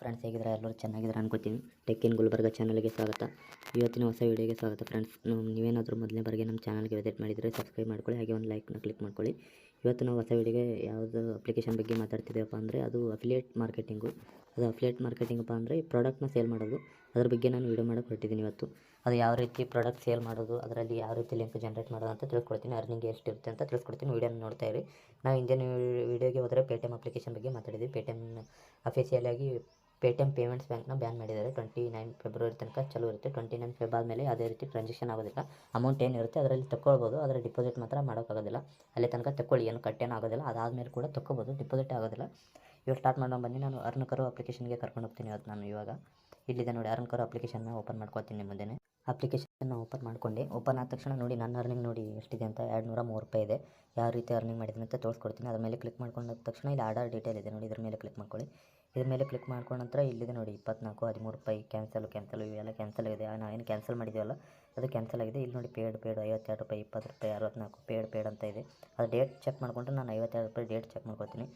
Friends ಹೇಗಿದ್ರೆ ಎಲ್ಲರೂ ಚೆನ್ನಾಗಿದ್ದಾರೆ ಅನ್ಕೋತೀನಿ ಟೆಕ್ ಗುಲ್ಬರ್ಗ ಚಾನಲ್ಗೆ ಸ್ವಾಗತ. ಇವತ್ತಿನ ಹೊಸ ವೀಡಿಯೋಗೆ ಸ್ವಾಗತ ಫ್ರೆಂಡ್ಸ್ ನೀವೇನಾದರೂ ಮೊದಲನೇ ಬಾರಿಗೆ ನಮ್ಮ ಚಾನಲ್ಗೆ ವಿಸಿಟ್ ಮಾಡಿದರೆ ಸಬ್ಸ್ಕ್ರೈಬ್ ಮಾಡ್ಕೊಳ್ಳಿ, ಹಾಗೆ ಒಂದು ಲೈಕ್ನ ಕ್ಲಿಕ್ ಮಾಡ್ಕೊಳ್ಳಿ. ಇವತ್ತು ನಾವು ಹೊಸ ವೀಡಿಯೋಗೆ ಯಾವುದು ಅಪ್ಲಿಕೇಶನ್ ಬಗ್ಗೆ ಮಾತಾಡ್ತಿದ್ದೇವಪ್ಪ ಅಂದರೆ ಅದು ಅಫಿಲಿಯೇಟ್ ಮಾರ್ಕೆಟಿಂಗು ಅದು ಅಫಿಲಿಯೇಟ್ ಮಾರ್ಕೆಟಿಂಗಪ್ಪ ಅಂದರೆ ಪ್ರಾಡಕ್ಟ್ನ ಸೇಲ್ ಮಾಡೋದು. ಅದ್ರ ಬಗ್ಗೆ ನಾನು ವೀಡಿಯೋ ಮಾಡೋಕ್ಕೆ ಹೊರಟಿದ್ದೀನಿ ಇವತ್ತು. ಅದು ಯಾವ ರೀತಿ ಪ್ರಾಡಕ್ಟ್ ಸೇಲ್ ಮಾಡೋದು, ಅದರಲ್ಲಿ ಯಾವ ರೀತಿ ಲಿಂಕ್ ಜನರೇಟ್ ಮಾಡೋದು ಅಂತ ತಿಳ್ಕೊಡ್ತೀನಿ ಅರ್ನಿಂಗ್ ಎಷ್ಟು ಇರುತ್ತೆ ಅಂತ ತಿಳ್ಸ್ಕೊಡ್ತೀನಿ. ವೀಡಿಯೋನ ನೋಡ್ತಾ ಇರಿ. ನಾವು ಇಂದಿನ ವೀಡಿಯೋಗೆ ಹೋದರೆ ಪೇಟಿಎಮ್ ಅಪ್ಲಿಕೇಶನ್ ಬಗ್ಗೆ ಮಾತಾಡಿದ್ವಿ. ಪೇಟಿಎಮ್ ಅಫಿಷಿಯಲಾಗಿ ಪೇಟಿಎಮ್ ಪೇಮೆಂಟ್ಸ್ ಬ್ಯಾಂಕ್ನ ಬ್ಯಾನ್ ಮಾಡಿದ್ದಾರೆ. ಟ್ವೆಂಟಿ ನೈನ್ ಫೆಬ್ರವರಿ ತನಕ ಚಲೋ ಇರುತ್ತೆ. ಟ್ವೆಂಟಿ ನೈನ್ ಫೆಬ್ ಆದಮೇಲೆ ಯಾವುದೇ ರೀತಿ ಟ್ರಾನ್ಸಾಕ್ಷನ್ ಆಗೋದಿಲ್ಲ. ಅಮೌಂಟ್ ಏನಿರುತ್ತೆ ಅದರಲ್ಲಿ ತಕ್ಕೊಳ್ಬೋದು. ಆದರೆ ಡಿಪಾಸಿಟ್ ಮಾತ್ರ ಮಾಡೋಕ್ಕಾಗೋದಿಲ್ಲ. ಅಲ್ಲಿ ತನಕ ತಗೊಳ್ಳಿ ಏನು ಕಟ್ಟೇನೂ ಆಗೋದಿಲ್ಲ. ಅದಾದಮೇಲೆ ಕೂಡ ತಕ್ಕೊಬೋದು. ಡಿಪಾಸಿಟ್ ಆಗೋದಿಲ್ಲ. ಇವಾಗ ಸ್ಟಾರ್ಟ್ ಮಾಡೋಣ ಬನ್ನಿ. ನಾನು ಅರ್ನ್ ಅಪ್ಲಿಕೇಶನ್ಗೆ ಕರ್ಕೊಂಡು ಹೋಗ್ತೀನಿ ಇವತ್ತು ನಾನು ಇವಾಗ. ಇಲ್ಲಿದೆ ನೋಡಿ ಅರ್ನ್ ಕರೋ ಅಪ್ಲಿಕೇಶನ್ನ ಓಪನ್ ಮಾಡ್ಕೊತೀನಿ ನಿಮ್ಮ ಮುಂದೆ ಅಪ್ಲಿಕೇಶನ್ನ ಓಪನ್ ಮಾಡ್ಕೊಂಡು. ಓಪನ್ ಆದ ತಕ್ಷಣ ನೋಡಿ ನನ್ನ ಅರ್ನಿಂಗ್ ನೋಡಿ ಎಷ್ಟಿದೆ ಅಂತ ಎರಡು ನೂರ ಮೂರು ರೂಪಾಯಿ ಇದೆ. ಯಾವ ರೀತಿ ಅರ್ನಿಂಗ್ ಮಾಡಿದ್ದೀನಿ ಅಂತ ತೋರಿಸ್ಕೊಡ್ತೀನಿ. ಅದ್ರ ಮೇಲೆ ಕ್ಲಿಕ್ ಮಾಡ್ಕೊಂಡ ತಕ್ಷಣ ಇಲ್ಲಿ ಆರ್ಡರ್ ಡೀಟೇಲ್ ಇದೆ ನೋಡಿ. ಇದ್ರ ಮೇಲೆ ಕ್ಲಿಕ್ ಮಾಡ್ಕೊಳ್ಳಿ. ಇದ್ರ ಮೇಲೆ ಕ್ಲಿಕ್ ಮಾಡ್ಕೊಂಡ ನಂತರ ಇಲ್ಲಿದೆ ನೋಡಿ, ಇಪ್ಪತ್ನಾಲ್ಕು, ಹದಿಮೂರು ರೂಪಾಯಿ ಕ್ಯಾನ್ಸಲ್ ಕ್ಯಾನ್ಸಲ್ ಇವೆಲ್ಲ ಕ್ಯಾನ್ಸಲ್ ಆಗಿದೆ ನಾವೇನು ಕ್ಯಾನ್ಸಲ್ ಮಾಡಿದ್ದೀವಲ್ಲ ಅದು ಕ್ಯಾನ್ಸಲ್ ಆಗಿದೆ. ಇಲ್ಲಿ ನೋಡಿ ಪೇಡ್ ಪೇಡ್ ಐವತ್ತೆರಡು ರೂಪಾಯಿ, ಇಪ್ಪತ್ತು ರೂಪಾಯಿ, ಅರವತ್ನಾಲ್ಕು ಪೇಡ್ ಪೇಡ್ ಅಂತ ಇದೆ. ಅದು ಡೇಟ್ ಚೆಕ್ ಮಾಡಿಕೊಂಡ್ರೆ ನಾನು ಐವತ್ತೆರಡು ರೂಪಾಯಿ ಡೇಟ್ ಚೆಕ್ ಮಾಡ್ಕೊತೀನಿ.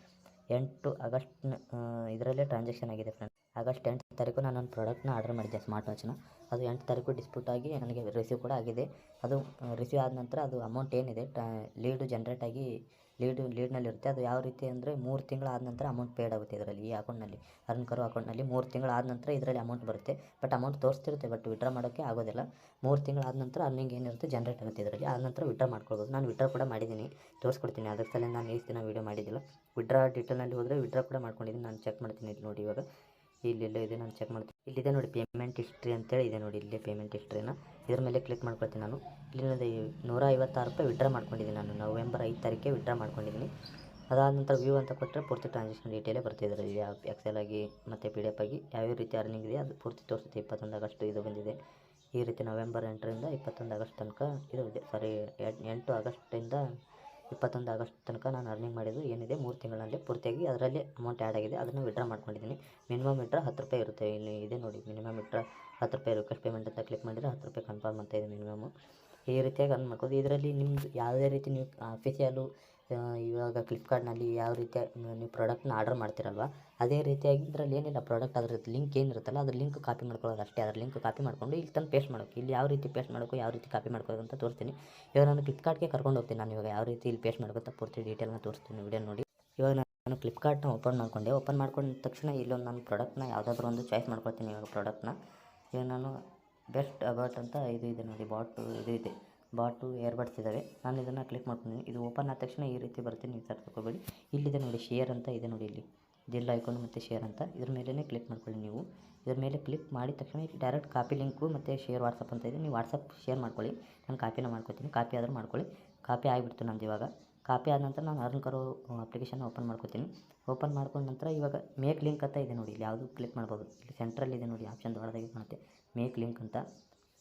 ಎಂಟು ಆಗಸ್ಟ್ ಇದರಲ್ಲೇ ಟ್ರಾನ್ಸಾಕ್ಷನ್ ಆಗಿದೆ ಫ್ರೆಂಡ್ ಆಗಸ್ಟ್ ಎಂಟು ತಾರೀಕು ನಾನು ಒಂದು ಪ್ರಾಡಕ್ಟ್ನ ಆರ್ಡರ್ ಮಾಡಿದ್ದೆ ಸ್ಮಾರ್ಟ್ ವಾಚ್ನ ಅದು ಎಂಟು ತಾರೀಕು ಡಿಸ್ಪ್ಯೂಟ್ ಆಗಿ ನನಗೆ ರಿಸೀವ್ ಕೂಡ ಆಗಿದೆ. ಅದು ರಿಸೀವ್ ಆದ ನಂತರ ಅದು ಅಮೌಂಟ್ ಏನಿದೆ ಲೀಡು ಜನ್ರೇಟ್ ಆಗಿ ಲೀಡು ಲೀಡ್ನಲ್ಲಿರುತ್ತೆ ಅದು ಯಾವ ರೀತಿ ಅಂದರೆ ಮೂರು ತಿಂಗಳು ಆದ ನಂತರ ಅಮೌಂಟ್ ಪೇಡ್ ಆಗುತ್ತೆ ಇದರಲ್ಲಿ ಈ ಅಕೌಂಟ್ನಲ್ಲಿ ಅರ್ನ್ ಕರು ಅಕೌಂಟ್ನಲ್ಲಿ ಮೂರು ತಿಂಗಳು ಆದ ನಂತರ ಇದರಲ್ಲಿ ಅಮೌಂಟ್ ಬರುತ್ತೆ. ಬಟ್ ಅಮೌಂಟ್ ತೋರಿಸ್ತಿರುತ್ತೆ ಬಟ್ ವಿಡ್ರಾ ಮಾಡೋಕ್ಕೆ ಆಗೋದಿಲ್ಲ. ಮೂರು ತಿಂಗಳು ಆದ ನಂತರ ಅರ್ನಿಂಗ್ ಏನಿರುತ್ತೆ ಜನ್ರೇಟ್ ಆಗುತ್ತೆ ಇದರಲ್ಲಿ. ಆದ ನಂತರ ವಿಡ್ರಾ ಮಾಡ್ಕೊಳ್ಬೋದು. ನಾನು ವಿಡ್ರಾ ಕೂಡ ಮಾಡಿದ್ದೀನಿ. ತೋರಿಸ್ಕೊಡ್ತೀನಿ. ಅದಕ್ಕೆ ಸಲ ನಾನು ಈ ದಿನ ವೀಡಿಯೋ ಮಾಡಿದ್ದಿಲ್ಲ. ವಿಡ್ರಾ ಡೀಟೇಲ್ನಲ್ಲಿ ಹೋದರೆ ವಿಡ್ರಾ ಕೂಡ ಮಾಡ್ಕೊಂಡಿದ್ದೀನಿ. ನಾನು ಚೆಕ್ ಮಾಡ್ತೀನಿ ಇಲ್ಲಿ ನೋಡಿ ಇವಾಗ. ಇಲ್ಲೆಲ್ಲ ಇದೆ, ನಾನು ಚೆಕ್ ಮಾಡ್ತೀನಿ. ಇಲ್ಲಿದೆ ನೋಡಿ ಪೇಮೆಂಟ್ ಹಿಸ್ಟ್ರಿ ಅಂತೇಳಿ ಇದೆ ನೋಡಿ, ಇಲ್ಲೇ ಪೇಮೆಂಟ್ ಹಿಸ್ಟ್ರಿನ ಇದ್ರ ಮೇಲೆ ಕ್ಲಿಕ್ ಮಾಡ್ಕೊಳ್ತೀನಿ ನಾನು. ಇಲ್ಲಿ ನೂರ ಐವತ್ತಾರು ರೂಪಾಯಿ ವಿಡ್ರಾ ಮಾಡ್ಕೊಂಡಿದ್ದೀನಿ ನಾನು. ನವೆಂಬರ್ ಐದು ತಾರೀಕೆ ವಿಡ್ರಾ ಮಾಡ್ಕೊಂಡಿದ್ದೀನಿ. ಅದಾದ ನಂತರ ವ್ಯೂ ಅಂತ ಕೊಟ್ಟರೆ ಪೂರ್ತಿ ಟ್ರಾನ್ಸಾಕ್ಷನ್ ಡೀಟೇಲೇ ಬರ್ತಿದ್ದಾರೆ ಯಾವ ಎಕ್ಸೆಲ್ ಆಗಿ ಮತ್ತು ಪಿ ಡಿ ಎಫ್ ಆಗಿ ಯಾವ್ಯಾವ ರೀತಿ ಅರ್ನಿಂಗ್ ಇದೆ ಅದು ಪೂರ್ತಿ ತೋರಿಸುತ್ತೆ. ಇಪ್ಪತ್ತೊಂದು ಆಗಸ್ಟ್ ಇದು ಬಂದಿದೆ. ಈ ರೀತಿ ನವೆಂಬರ್ ಎಂಟರಿಂದ ಇಪ್ಪತ್ತೊಂದು ಆಗಸ್ಟ್ ತನಕ ಇದು ಇದೆ. ಸಾರಿ ಎಂಟು ಆಗಸ್ಟಿಂದ ಇಪ್ಪತ್ತೊಂದು ಆಗಸ್ಟ್ ತನಕ ನಾನು ಅರ್ನಿಂಗ್ ಮಾಡಿದ್ದು ಏನಿದೆ, ಮೂರು ತಿಂಗಳಲ್ಲಿ ಪೂರ್ತಿಯಾಗಿ ಅದರಲ್ಲಿ ಅಮೌಂಟ್ ಆ್ಯಡ್ ಆಗಿದೆ. ಅದನ್ನು ವಿಡ್ರಾ ಮಾಡ್ಕೊಂಡಿದ್ದೀನಿ. ಮಿನಿಮಮ್ ವಿಡ್ರಾ ಹತ್ತು ರೂಪಾಯಿ ಇರುತ್ತೆ. ಇಲ್ಲಿ ಇದೆ ನೋಡಿ ಮಿನಿಮಮ್ ವಿಡ್ರಾ ಹತ್ತು ರೂಪಾಯಿ ರಿಕ್ವೆಸ್ಟ್ ಪೇಮೆಂಟ್ ಅಂತ ಕ್ಲಿಕ್ ಮಾಡಿದರೆ ಹತ್ತು ರೂಪಾಯಿ ಕನ್ಫರ್ಮ್ ಅಂತ ಇದೆ ಮಿನಿಮಮ್ ಈ ರೀತಿಯಾಗಿ ಅರ್ನ್ ಮಾಡ್ಬೋದು ಇದರಲ್ಲಿ ನಿಮ್ಮದು ಯಾವುದೇ ರೀತಿ ನೀವು ಅಫಿಷಿಯಲು ಇವಾಗ ಫ್ಲಿಪ್ಕಾರ್ಟ್ನಲ್ಲಿ ಯಾವ ರೀತಿ ನೀವು ಪ್ರಾಡಕ್ಟ್ನ ಆರ್ಡರ್ ಮಾಡ್ತೀರಲ್ವ, ಅದೇ ರೀತಿಯಾಗಿ ಇದರಲ್ಲಿ ಏನಿಲ್ಲ ಪ್ರಾಡಕ್ಟ್ ಅದ್ರ ಲಿಂಕ್ ಏನಿರುತ್ತಲ್ಲ, ಅದ್ರ ಲಿಂಕ್ ಕಾಪಿ ಮಾಡ್ಕೊಳ್ಳೋದು ಅಷ್ಟೇ. ಅದ್ರ ಲಿಂಕ್ ಕಾಪಿ ಮಾಡ್ಕೊಂಡು ಇಲ್ಲಿ ತಂದು ಪೇಸ್ಟ್ ಮಾಡೋಕೆ ಇಲ್ಲಿ ಯಾವ ರೀತಿ ಪೇಸ್ಟ್ ಮಾಡಬೇಕು, ಯಾವ ರೀತಿ ಕಾಪಿ ಮಾಡ್ಕೋಬೇಕು ಅಂತ ತೋರಿಸ್ತೀನಿ. ಇವಾಗ ನಾನು ಫ್ಲಿಪ್ಕಾರ್ಟ್ಗೆ ಕರ್ಕೊಂಡು ಹೋಗ್ತೀನಿ ನಾನು ಇವಾಗ. ಯಾವ ರೀತಿ ಇಲ್ಲಿ ಪೇಸ್ಟ್ ಮಾಡ್ಕೊತ ಪೂರ್ತಿ ಡೀಟೇಲ್ನ ತೋರಿಸ್ತೀನಿ ವಿಡಿಯೋ ನೋಡಿ. ಇವಾಗ ನಾನು ಫ್ಲಿಪ್ಕಾರ್ಟ್ನ ಓಪನ್ ಮಾಡ್ಕೊಂಡೆ. ಓಪನ್ ಮಾಡ್ಕೊಂಡ ತಕ್ಷಣ ಇಲ್ಲೊಂದು ನಾನು ಪ್ರಾಡಕ್ಟ್ನ ಯಾವುದಾದ್ರೂ ಒಂದು ಚಾಯ್ಸ್ ಮಾಡ್ಕೊಳ್ತೀನಿ ಇವಾಗ ಪ್ರಾಡಕ್ಟ್ನ ಇವಾಗ ನಾನು ಬೆಸ್ಟ್ ಅಬೌಟ್ ಅಂತ ಇದು ಇದೆ ನೋಡಿ ಬಾಟು ಇದು ಇದೆ. ಬಾಟು ಏರ್ಬಡ್ಸ್ ಇದ್ದಾವೆ ನಾನು ಇದನ್ನು ಕ್ಲಿಕ್ ಮಾಡ್ಕೊಂಡಿದ್ದೀನಿ. ಇದು ಓಪನ್ ಆದ ತಕ್ಷಣ ಈ ರೀತಿ ಬರುತ್ತೆ. ನೀವು ಸರ್ ತಗೋಬೇಡಿ ಇಲ್ಲಿದೆ ನೋಡಿ ಶೇರ್ ಅಂತ ಇದೆ ನೋಡಿ ಇಲ್ಲಿ. ಜಿಲ್ ಐಕಾನ್ ಮತ್ತು ಶೇರ್ ಅಂತ. ಇದ್ರ ಮೇಲೇ ಕ್ಲಿಕ್ ಮಾಡ್ಕೊಳ್ಳಿ ನೀವು. ಇದ್ರ ಮೇಲೆ ಕ್ಲಿಕ್ ಮಾಡಿದ ತಕ್ಷಣ ಡೈರೆಕ್ಟ್ ಕಾಪಿ ಲಿಂಕು ಮತ್ತು ಶೇರ್ ವಾಟ್ಸಪ್ ಅಂತ ಇದೆ. ನೀವು ವಾಟ್ಸಪ್ ಶೇರ್ ಮಾಡ್ಕೊಳ್ಳಿ. ನಾನು ಕಾಪಿನ ಮಾಡ್ಕೊತೀನಿ. ಕಾಪಿ ಆದರೂ ಮಾಡ್ಕೊಳ್ಳಿ. ಕಾಪಿ ಆಗಿಬಿಡ್ತು ನಂದು ಇವಾಗ. ಕಾಪಿ ಆದ ನಂತರ ನಾನು ಅರ್ನ್ ಕರೋ ಅಪ್ಲಿಕೇಶನ್ ಓಪನ್ ಮಾಡ್ಕೊತೀನಿ. ಓಪನ್ ಮಾಡ್ಕೊಂಡ ನಂತರ ಇವಾಗ ಮೇಕ್ ಲಿಂಕ್ ಅಂತ ಇದೆ ನೋಡಿ. ಇಲ್ಲಿ ಯಾವುದು ಕ್ಲಿಕ್ ಮಾಡ್ಬೋದು. ಇಲ್ಲಿ ಸೆಂಟ್ರಲ್ಲಿ ಇದೆ ನೋಡಿ. ಆಪ್ಷನ್ ದೊಡ್ಡದಾಗಿ ಕಾಣುತ್ತೆ. ಮೇಕ್ ಲಿಂಕ್ ಅಂತ.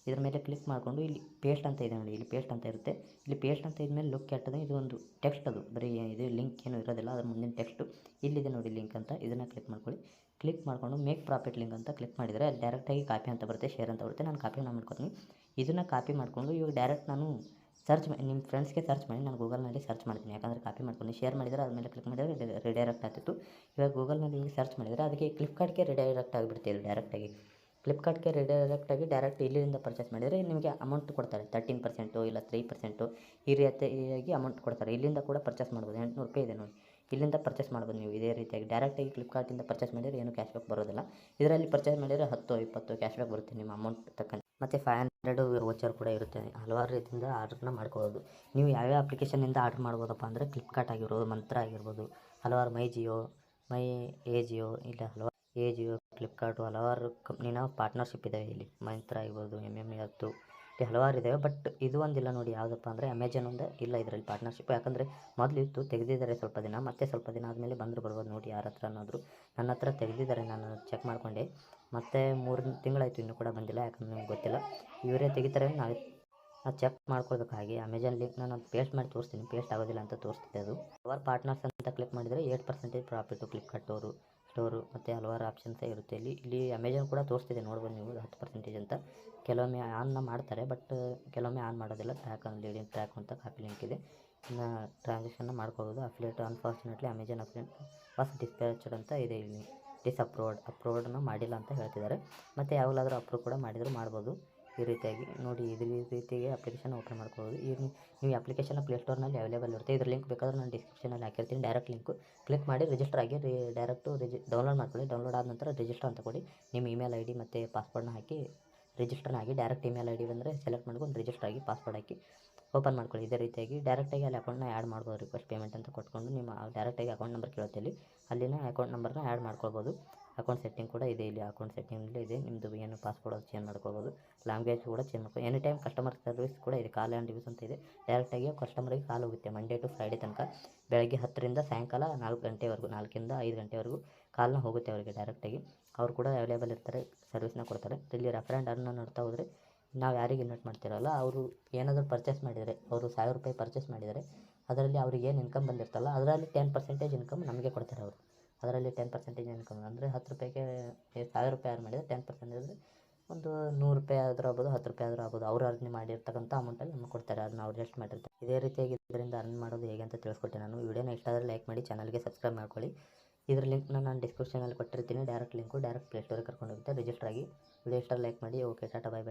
ಇದ್ರ ಮೇಲೆ ಕ್ಲಿಕ್ ಮಾಡಿಕೊಂಡು ಇಲ್ಲಿ ಪೇಸ್ಟ್ ಅಂತ ಇದೆ ನೋಡಿ, ಇಲ್ಲಿ ಪೇಸ್ಟ್ ಅಂತ ಇರುತ್ತೆ. ಇಲ್ಲಿ ಪೇಸ್ಟ್ ಅಂತ ಇದ್ಮೇಲೆ ಲುಕ್ ಕೆಟ್ಟದೆ ಇದು ಒಂದು ಟೆಕ್ಸ್ಟ್ ಅದು. ಬರೀ ಇದು ಲಿಂಕ್ ಏನು ಇರೋದಿಲ್ಲ, ಅದ್ರ ಮುಂದಿನ ಟೆಕ್ಸ್ಟು ಇಲ್ಲಿದೆ ನೋಡಿ ಲಿಂಕ್ ಅಂತ, ಇದನ್ನು ಕ್ಲಿಕ್ ಮಾಡ್ಕೊಳ್ಳಿ. ಕ್ಲಿಕ್ ಮಾಡಿಕೊಂಡು ಮೇಕ್ ಪ್ರಾಫಿಟ್ ಲಿಂಕ್ ಅಂತ ಕ್ಲಿಕ್ ಮಾಡಿದರೆ ಡೈರೆಕ್ಟಾಗಿ ಕಾಪಿ ಅಂತ ಬರುತ್ತೆ ಶೇರ್ ಅಂತ ಬರುತ್ತೆ. ನಾನು ಕಾಪಿನ ಮಾಡ್ಕೊತೀನಿ. ಇದನ್ನು ಕಾಪಿ ಮಾಡಿಕೊಂಡು ಇವಾಗ ಡೈರೆಕ್ಟ್ ನಾನು ಸರ್ಚ್ ನಿಮ್ಮ ಫ್ರೆಂಡ್ಸ್ಗೆ ಸರ್ಚ್ ಮಾಡಿ, ನಾನು ಗೂಗಲ್ನಲ್ಲಿ ಸರ್ಚ್ ಮಾಡ್ತೀನಿ. ಯಾಕಂದರೆ ಕಾಪಿ ಮಾಡ್ಕೊಂಡು ಶೇರ್ ಮಾಡಿದರೆ ಅದ್ರ ಮೇಲೆ ಕ್ಲಿಕ್ ಮಾಡಿದರೆ ರಿಡೈರೆಕ್ಟ್ ಆಗ್ತಿತ್ತು. ಇವಾಗ ಗೂಗಲ್ನಲ್ಲಿ ಸರ್ಚ್ ಮಾಡಿದರೆ ಅದಕ್ಕೆ ಫ್ಲಿಪ್ಕಾರ್ಟ್ಗೆ ರಿಡೈರೆಕ್ಟ್ ಆಗಿಬಿಡುತ್ತೆ ಇದು ಡೈರೆಕ್ಟಾಗಿ ಫ್ಲಿಪ್ಕಾರ್ಟ್ಗೆ ರಿಡೈರೆಕ್ಟಾಗಿ ಡೈರೆಕ್ಟ್ ಇಲ್ಲಿಂದ ಪರ್ಚೇಸ್ ಮಾಡಿದರೆ ನಿಮಗೆ ಅಮೌಂಟ್ ಕೊಡ್ತಾರೆ. ತರ್ಟೀನ್ ಪರ್ಸೆಂಟು ಇಲ್ಲ ತ್ರೀ ಪರ್ಸೆಂಟು ಈ ರೀತಿಯಾಗಿ ಅಮೌಂಟ್ ಕೊಡ್ತಾರೆ. ಇಲ್ಲಿಂದ ಕೂಡ ಪರ್ಚೇಸ್ ಮಾಡ್ಬೋದು. ಎಂಟುನೂರು ರೂಪಾಯಿ ಇದೆ ನೋಡಿ. ಇಲ್ಲಿಂದ ಪರ್ಚೇಸ್ ಮಾಡ್ಬೋದು ನೀವು ಇದೇ ರೀತಿಯಾಗಿ. ಡೈರೆಕ್ಟಾಗಿ ಫ್ಲಿಪ್ಕಾರ್ಟಿಂದ ಪರ್ಚೇಸ್ ಮಾಡಿದರೆ ಏನು ಕ್ಯಾಶ್ ಬ್ಯಾಕ್ ಬರೋದಿಲ್ಲ. ಇದರಲ್ಲಿ ಪರ್ಚೇಸ್ ಮಾಡಿದರೆ ಹತ್ತು, ಇಪ್ಪತ್ತು ಕ್ಯಾಶ್ ಬ್ಯಾಕ್ ಬರುತ್ತೆ ನಿಮ್ಮ ಅಮೌಂಟ್ ತಕ್ಕಂತೆ. ಮತ್ತು ಫೈವ್ ಹಂಡ್ರೆಡು ವೋಚರ್ ಕೂಡ ಇರುತ್ತೆ. ಹಲವಾರು ರೀತಿಯಿಂದ ಆರ್ಡ್ರನ್ನ ಮಾಡ್ಕೋಬೋದು ನೀವು ಯಾವ್ಯಾವ ಅಪ್ಲಿಕೇಶನಿಂದ ಆರ್ಡ್ರ್ ಮಾಡ್ಬೋದಪ್ಪ ಅಂದರೆ ಫ್ಲಿಪ್ಕಾರ್ಟ್ ಆಗಿರ್ಬೋದು ಮಂತ್ರ ಆಗಿರ್ಬೋದು, ಹಲವಾರು my Jio, my A Jio, ಇಲ್ಲ ಹಲವಾರು ಎ ಜಿಯೋ ಫ್ಲಿಪ್ಕಾರ್ಟು ಹಲವಾರು ಕಂಪ್ನಿನ ಪಾರ್ಟ್ನರ್ಶಿಪ್ ಇದಾವೆ ಇಲ್ಲಿ. ಮಂತ್ರ ಇರ್ಬೋದು ಎಂ ಎಂ ಇಲ್ಲಿ ಹಲವಾರು ಇದ್ದಾವೆ ಬಟ್ ಇದು ಒಂದಿಲ್ಲ ನೋಡಿ ಯಾವುದಪ್ಪ ಅಂದರೆ ಅಮೆಜಾನ್ ಒಂದು ಇಲ್ಲ ಇದರಲ್ಲಿ ಪಾರ್ಟ್ನರ್ಶಿಪ್. ಯಾಕಂದರೆ ಮೊದಲು ಇತ್ತು, ತೆಗೆದಿದ್ದಾರೆ ಸ್ವಲ್ಪ ದಿನ. ಮತ್ತೆ ಸ್ವಲ್ಪ ದಿನ ಆದಮೇಲೆ ಬಂದರು ಬರ್ಬೋದು ನೋಡಿ ಯಾರ ಹತ್ರ ಅನ್ನೋದು ನನ್ನ ಹತ್ರ ತೆಗೆದಿದ್ದಾರೆ, ನಾನು ಚೆಕ್ ಮಾಡಿಕೊಂಡೆ. ಮತ್ತು ಮೂರು ತಿಂಗಳಾಯಿತು ಇನ್ನೂ ಕೂಡ ಬಂದಿಲ್ಲ, ಯಾಕಂದ್ರೆ ನನಗೆ ಗೊತ್ತಿಲ್ಲ. ಇವರೇ ತೆಗಿತಾರೆ, ನಾವು ನಾವು ಚೆಕ್ ಮಾಡ್ಕೊಳ್ಬೇಕು ಹಾಗೆ. ಅಮೆಜಾನ್ ಲಿಂಕ್ ನಾನು ಪೇಸ್ಟ್ ಮಾಡಿ ತೋರಿಸ್ತೀನಿ. ಪೇಸ್ಟ್ ಆಗೋದಿಲ್ಲ ಅಂತ ತೋರಿಸ್ತಿದೆ ಅದು. ಅವರ್ ಪಾರ್ಟ್ನರ್ಸ್ ಅಂತ ಕ್ಲಿಕ್ ಮಾಡಿದರೆ ಏಟ್ ಪರ್ಸೆಂಟೇಜ್ ಪ್ರಾಫಿಟು ಫ್ಲಿಪ್ಕಾರ್ಟ್ ಅವರು. ಸ್ಟೋರು ಮತ್ತು ಹಲವಾರು ಆಪ್ಷನ್ಸ್ ಇರುತ್ತೆ. ಇಲ್ಲಿ ಇಲ್ಲಿ ಅಮೆಜಾನ್ ಕೂಡ ತೋರಿಸ್ತಿದೆ. ನೋಡ್ಬೋದು ನೀವು ಹತ್ತು ಪರ್ಸೆಂಟೇಜ್ ಅಂತ. ಕೆಲವೊಮ್ಮೆ ಆನ್ನ ಮಾಡ್ತಾರೆ ಬಟ್ ಕೆಲವೊಮ್ಮೆ ಆನ್ ಮಾಡೋದಿಲ್ಲ. ಟ್ರ್ಯಾಕ್ ಲೀಡಿಂಗ್ ಟ್ರ್ಯಾಕ್ ಅಂತ ಕಾಪಿ ಲಿಂಕ್ ಇದೆ. ಇನ್ನು ಟ್ರಾನ್ಸಾಕ್ಷನ್ನ ಮಾಡ್ಕೋಬೋದು. Affiliate unfortunately Amazon affiliate first dispatched ಅಂತ ಇದೆ ಇಲ್ಲಿ. ಡಿಸ್ ಅಪ್ರೂವ್ಡ್ ಅಪ್ರೂವ್ಡನ್ನು ಮಾಡಿಲ್ಲ ಅಂತ ಹೇಳ್ತಿದ್ದಾರೆ. ಮತ್ತು ಯಾವಾಗಲಾದರೂ ಅಪ್ರೂವ್ ಕೂಡ ಮಾಡಿದರೂ, ಮಾಡ್ಬೋದು. ಈ ರೀತಿಯಾಗಿ ನೋಡಿ, ಇದ್ರ ರೀತಿಯಾಗಿ ಅಪ್ಲಿಕೇಶನ್ ಓಪನ್ ಮಾಡ್ಕೊಬೋದು ಈ ನೀವು- ಅಪ್ಲಿಕೇಶನ್ ಪ್ಲೇಸ್ಟೋರ್ನಲ್ಲಿ ಅವೈಲೇಬಲ್ ಇರುತ್ತೆ. ಇದ್ರ ಲಿಂಕ್ ಬೇಕಾದ್ರೆ ನಾನು ಡಿಸ್ಕ್ರಿಪ್ಷನಲ್ಲಿ ಹಾಕಿರ್ತೀನಿ. ಡೈರೆಕ್ಟ್ ಲಿಂಕು ಕ್ಲಿಕ್ ಮಾಡಿ ರಿಜಿಸ್ಟರ್ ಆಗಿ ರಿ ಡೈರೆಕ್ಟು ರಿಜಿ ಡೌನ್ಲೋಡ್ ಮಾಡ್ಕೊಳ್ಳಿ. ಡೌನ್ಲೋಡ್ ಆದ ನಂತರ ರಿಜಿಸ್ಟರ್ ಅಂತ ಕೊಡಿ. ನಿಮ್ಮ ಇಮೇಲ್ ಐ ಡಿ ಮತ್ತು ಪಾಸ್ವರ್ಡ್ನ ಹಾಕಿ ರಿಜಿಸ್ಟರ್ನ ಆಗಿ ಡೈರೆಕ್ಟ್ ಇಮೇಲ್ ಐ ಡಿ ಬಂದರೆ ಸೆಲೆಕ್ಟ್ ಮಾಡ್ಕೊಂಡು ರಿಜಿಸ್ಟರ್ ಆಗಿ ಪಾಸ್ವರ್ಡ್ ಹಾಕಿ ಓಪನ್ ಮಾಡ್ಕೊಳ್ಳಿ. ಇದೇ ರೀತಿಯಾಗಿ ಡೈರೆಕ್ಟಾಗಿ ಅಲ್ಲಿ ಅಕೌಂಟ್ನ ಆ್ಯಡ್ ಮಾಡ್ಬೋದು. ರಿಕ್ವೆಸ್ಟ್ ಪೇಮೆಂಟ್ ಅಂತ ಕೊಟ್ಕೊಂಡು ನಿಮ್ಮ ಡೈರೆಕ್ಟಾಗಿ ಅಕೌಂಟ್ ನಂಬರ್ ಕೇಳುತ್ತೆ ಅಲ್ಲಿ. ಅಲ್ಲಿನ ಅಕೌಂಟ್ ನಂಬರ್ನ ಆ್ಯಡ್ ಮಾಡ್ಕೊಳ್ಬೋದು. ಅಕೌಂಟ್ ಸೆಟ್ಟಿಂಗ್ ಕೂಡ ಇದೆ. ಇಲ್ಲಿ ಅಕೌಂಟ್ ಸೆಟ್ಟಿಂಗಲ್ಲಿ ಇದೆ. ನಿಮ್ಮದು ಏನು ಅದು ಚೇಂಜ್ ಮಾಡ್ಕೊಳ್ಬೋದು ಲ್ಯಾಂಗ್ವೇಜ್ ಕೂಡ ಚೇಂಜ್ ಮಾಡ್ಕೊ ಎನಿ ಟೈಮ್ ಕಸ್ಟಮರ್ ಸರ್ವಿಸ್ ಕೂಡ ಇದೆ. ಕಾಲ್ ಆ್ಯಂಡ್ ಯೂಸ್ ಅಂತ ಇದೆ. ಡೈರೆಕ್ಟಾಗಿ ಕಸ್ಟಮರಿಗೆ ಕಾಲ್ ಹೋಗುತ್ತೆ. ಮಂಡೇ ಟು ಫ್ರೈಡೇ ತನಕ. ಬೆಳಗ್ಗೆ ಹತ್ತರಿಂದ ಸಾಯಂಕಾಲ ನಾಲ್ಕು ಗಂಟೆವರೆಗೂ, ನಾಲ್ಕಿಂದ ಐದು ಗಂಟೆವರೆಗೂ ಕಾಲ್ನ ಹೋಗುತ್ತೆ ಅವರಿಗೆ ಡೈರೆಕ್ಟಾಗಿ ಅವ್ರು ಕೂಡ ಅವೈಲೇಬಲ್ ಇರ್ತಾರೆ ಸರ್ವಿಸ್ನ ಕೊಡ್ತಾರೆ. ಇಲ್ಲಿ ರೆಫರೆಂಡ್ ಅರ್ನ ನೋಡ್ತಾ ಹೋದರೆ ನಾವು ಯಾರಿಗೆ ಇನ್ವೈಟ್ ಮಾಡ್ತಿರಲ್ಲ, ಅವರು ಏನಾದರೂ ಪರ್ಚೇಸ್ ಮಾಡಿದರೆ, ಅವರು ಸಾವಿರ ರೂಪಾಯಿ ಪರ್ಚೇಸ್ ಮಾಡಿದರೆ, ಅದರಲ್ಲಿ ಅವ್ರಿಗೆ ಏನು ಇನ್ಕಮ್ ಬಂದಿರ್ತಲ್ಲ, ಅದರಲ್ಲಿ ಟೆನ್ ಪರ್ಸೆಂಟೇಜ್ ಇನ್ಕಮ್ ನಮಗೆ ಕೊಡ್ತಾರೆ ಅವರು. ಅದರಲ್ಲಿ ಟೆನ್ ಪರ್ಸೆಂಟೇಜ್ ಇನ್ಕಮ್ ಅಂದರೆ ಹತ್ತು ರೂಪಾಯಿಗೆ ಸಾವಿರ ರೂಪಾಯಿ ಅರ್ನ್ ಮಾಡಿದರೆ ಟೆನ್ ಪರ್ಸೆಂಟ್ ಅಂದರೆ ಒಂದು ನೂರು ರೂಪಾಯಿ ಆದರೂ ಆಗ್ಬೋದು, ಹತ್ತು ರೂಪಾಯಿ ಆದರೂ ಆಗ್ಬೋದು. ಅವ್ರು ಅರ್ನ್ ಮಾಡಿರ್ತಕ್ಕಂಥ ಅಮೌಂಟಲ್ಲಿ ನಮಗೆ ಕೊಡ್ತಾರೆ, ಅದನ್ನ ಅವ್ರು ಎಷ್ಟು ಮಾಡಿರ್ತಾರೆ ಇದೇ ರೀತಿಯಾಗಿ ಇದರಿಂದ ಅರ್ನ್ ಮಾಡೋದು ಹೇಗೆ ಅಂತ ತಿಳಿಸ್ಕೊಟ್ಟೆ ನಾನು. ವೀಡಿಯೋನ ಇಷ್ಟ ಆದರೆ ಲೈಕ್ ಮಾಡಿ ಚಾನಲ್ಗೆ ಸಬ್ಸ್ಕ್ರೈಬ್ ಮಾಡ್ಕೊಳ್ಳಿ. ಇದ್ರ ಲಿಂಕ್ನ ನಾನು ಡಿಸ್ಕ್ರಿಪ್ಷನಲ್ಲಿ ಕೊಟ್ಟಿರ್ತೀನಿ. ಡೈರೆಕ್ಟ್ ಲಿಂಕು ಡೈರೆಕ್ಟ್ ಪ್ಲೇಸ್ಟೋರಿಗೆ ಕರ್ಕೊಂಡು ಹೋಗುತ್ತೆ. ರಿಜಿಸ್ಟರ್ ಆಗಿ, ವಿಡಿಯೋ ಇಷ್ಟ ಲೈಕ್ ಮಾಡಿ. Okay tata bye bye